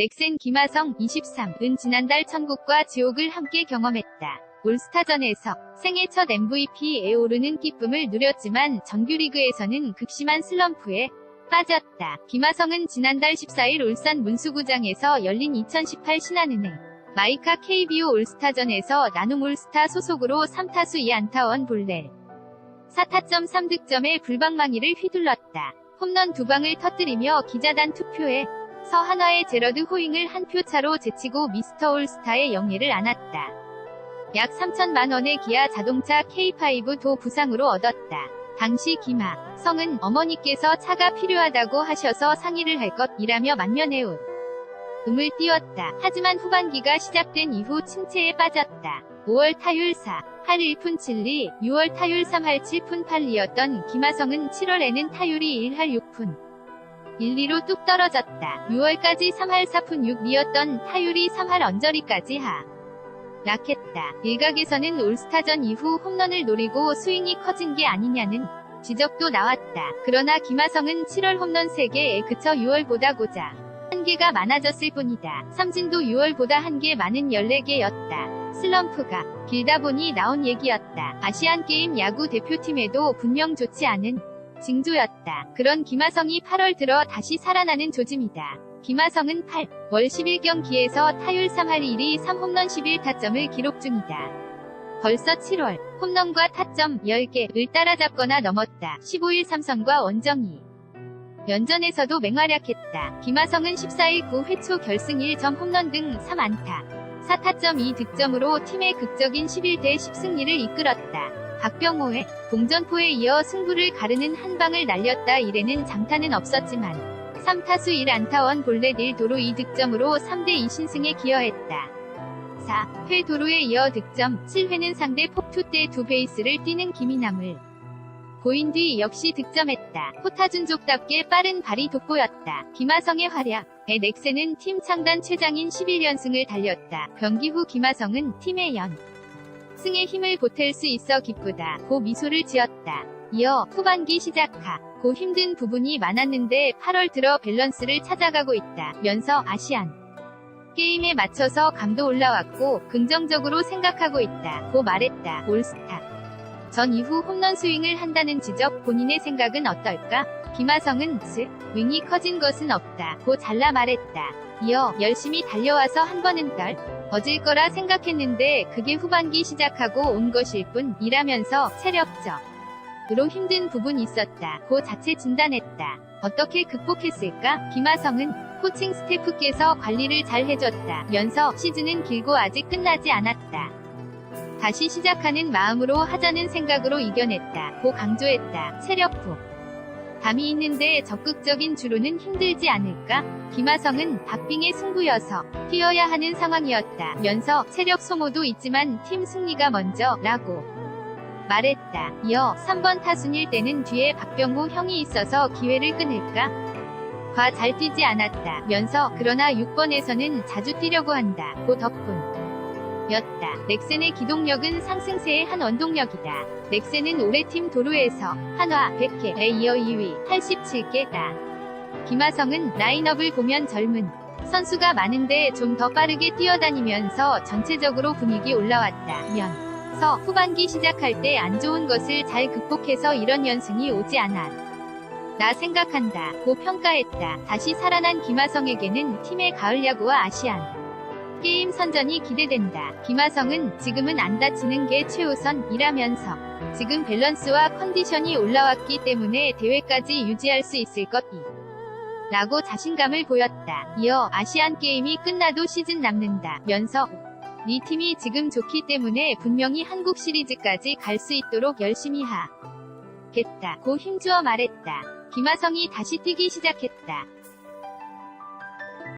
넥센 김하성 23은 지난달 천국과 지옥을 함께 경험했다. 올스타전에서 생애 첫 MVP에 오르는 기쁨을 누렸지만 정규리그에서는 극심한 슬럼프에 빠졌다. 김하성은 지난달 14일 울산 문수구장에서 열린 2018 신한은행 마이카 KBO 올스타전에서 나눔 올스타 소속으로 3타수 2안타 1볼넷 4타점 3득점에 불방망이를 휘둘렀다. 홈런 두 방을 터뜨리며 기자단 투표에 서 한화의 제러드 호잉을 한 표 차로 제치고 미스터 올스타의 영예를 안았다. 약 3천만 원의 기아 자동차 K5 도 부상으로 얻었다. 당시 김하 성은 어머니께서 차가 필요하다고 하셔서 상의를 할 것이라며 만면해온 음을 띄웠다. 하지만 후반기가 시작된 이후 침체에 빠졌다. 5월 타율 4, 할 1푼 7리, 6월 타율 3할 7푼 8리였던 김하성은 7월에는 타율이 1할 6푼 1리로 뚝 떨어졌다. 6월까지 3할 4푼 6리였던 타율이 3할 언저리까지 하. 락했다. 일각에서는 올스타전 이후 홈런을 노리고 스윙이 커진 게 아니냐는 지적도 나왔다. 그러나 김하성은 7월 홈런 3개에 그쳐 6월보다 고작 한 개가 많아졌을 뿐이다. 삼진도 6월보다 한개 많은 14개였다. 슬럼프가 길다 보니 나온 얘기였다. 아시안게임 야구 대표팀에도 분명 좋지 않은 징조였다. 그런 김하성이 8월 들어 다시 살아나는 조짐이다. 김하성은 8월 10일 경기에서 타율 3할 1위 3홈런 11타점을 기록 중이다. 벌써 7월 홈런과 타점 10개를 따라잡거나 넘었다. 15일 삼성과 원정이 연전에서도 맹활약했다. 김하성은 14일 9회 초 결승 1점 홈런 등 3안타 4타점 2득점으로 팀의 극적인 11대 10승리를 이끌었다. 박병호의 동전포에 이어 승부를 가르는 한 방을 날렸다. 이래는 장타는 없었지만 3타수 1안타 1볼넷 1도로 2득점으로 3대2 신승에 기여했다. 4회 도로에 이어 득점, 7회는 상대 폭투 때 두 베이스를 뛰는 김이남을 보인 뒤 역시 득점했다. 포타준족답게 빠른 발이 돋보였다. 김하성의 활약에 넥센은 팀 창단 최장인 11연승을 달렸다. 경기 후 김하성은 팀의 연 승에 힘을 보탤 수 있어 기쁘다. 고 미소를 지었다. 이어 후반기 시작하 고 힘든 부분이 많았는데 8월 들어 밸런스를 찾아가고 있다. 면서 아시안 게임에 맞춰서 감도 올라왔고 긍정적으로 생각하고 있다. 고 말했다. 올스타 전 이후 홈런 스윙을 한다는 지적 본인의 생각은 어떨까? 김하성은 즉 윙이 커진 것은 없다. 고 잘라 말했다. 이어 열심히 달려와서 한 번은 떨 어질 거라 생각했는데 그게 후반기 시작하고 온 것일 뿐 이라면서 체력적으로 힘든 부분 있었다. 고 자체 진단했다. 어떻게 극복했을까? 김하성은 코칭 스태프께서 관리를 잘 해줬다. 면서 시즌은 길고 아직 끝나지 않았다. 다시 시작하는 마음으로 하자는 생각으로 이겨냈다. 고 강조했다. 체력부. 감이 있는데 적극적인 주로는 힘들지 않을까? 김하성은 박빙의 승부여서 뛰어야 하는 상황이었다. 면서 체력 소모도 있지만 팀 승리가 먼저 라고 말했다. 이어 3번 타순일 때는 뒤에 박병호 형이 있어서 기회를 끊을까? 과잘 뛰지 않았다. 면서 그러나 6번에서는 자주 뛰려고 한다. 고 덕분. 였다. 넥센의 기동력은 상승세의 한 원동력이다. 넥센은 올해 팀 도루에서 한화 100개에 이어 2위 87개다. 김하성은 라인업을 보면 젊은 선수가 많은데 좀 더 빠르게 뛰어다니면서 전체적으로 분위기 올라왔다. 면서 후반기 시작할 때 안 좋은 것을 잘 극복해서 이런 연승이 오지 않아. 나 생각한다. 고 평가했다. 다시 살아난 김하성에게는 팀의 가을 야구와 아시안 게임 선전이 기대된다. 김하성은 지금은 안 다치는 게 최우선이라면서 지금 밸런스와 컨디션이 올라왔기 때문에 대회까지 유지할 수 있을 것이 라고 자신감을 보였다. 이어 아시안 게임이 끝나도 시즌 남는다. 면서 네 팀이 지금 좋기 때문에 분명히 한국 시리즈까지 갈 수 있도록 열심히 하 겠다. 고 힘주어 말했다. 김하성이 다시 뛰기 시작했다.